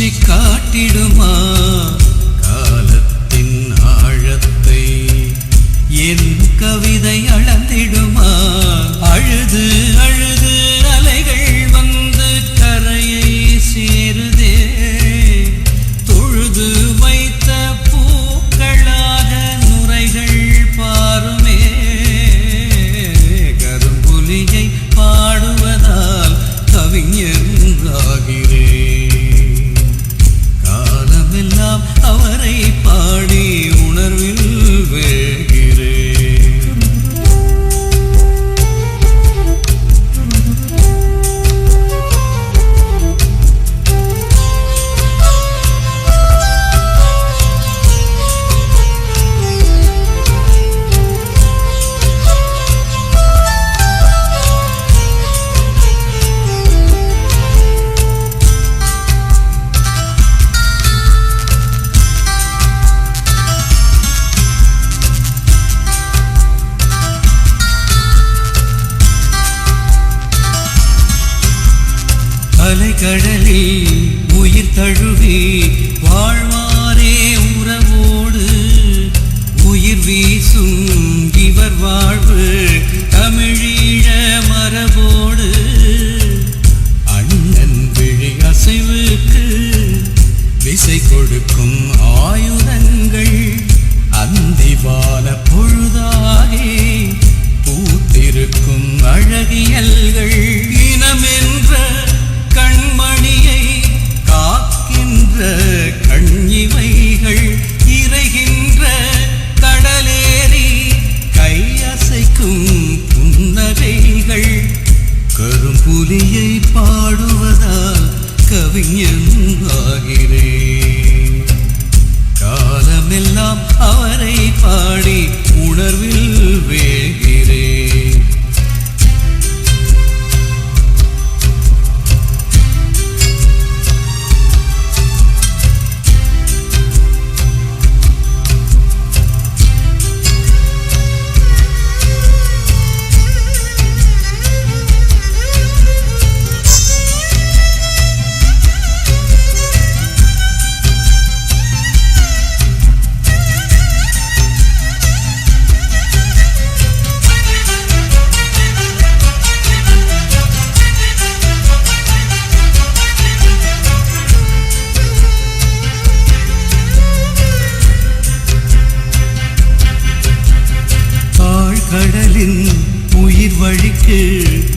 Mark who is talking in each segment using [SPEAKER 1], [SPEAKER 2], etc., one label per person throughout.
[SPEAKER 1] வீழ்ச்சி காட்டிடுமா? காலத்தின் ஆழத்தை என் கவிதை அளந்திடுமா? அழுது அழுது அலைக்கடலில் உயிர் தழுவி வாழ்வாரே உறவோடு. உயிர் வீசும் இவர் வாழ்வு தமிழீழ மரபோடு. அண்ணன் விழி அசைவுக்கு விசை கொடுக்கும்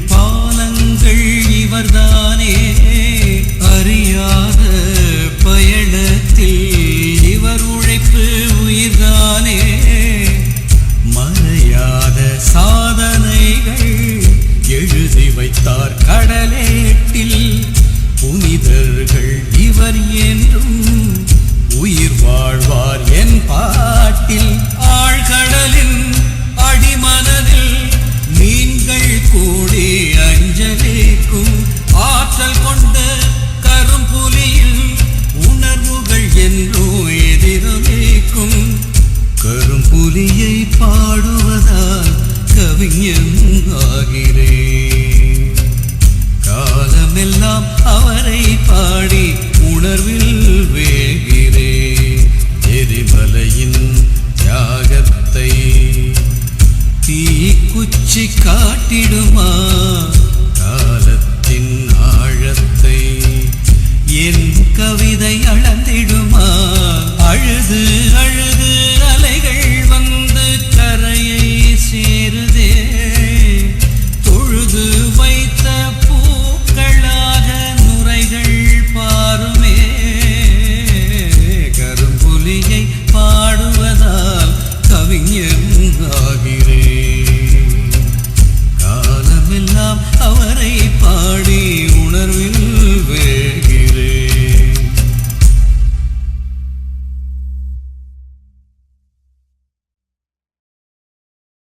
[SPEAKER 1] பாலங்கள் இவர்தானே. அறியாத பயணத்தில் இவர் உழைப்பு உயிர்தானே. மறையாத சாதனைகள் எழுதி வைத்தார் கடலேட்டில். புனிதர்கள் இவர் என்றும் உயிர் வாழ்வார் என் ஒலியை பாடுவதால் கவிஞன் ஆகிறேன் காலமெல்லாம் அவரை பாடி உணர்வில்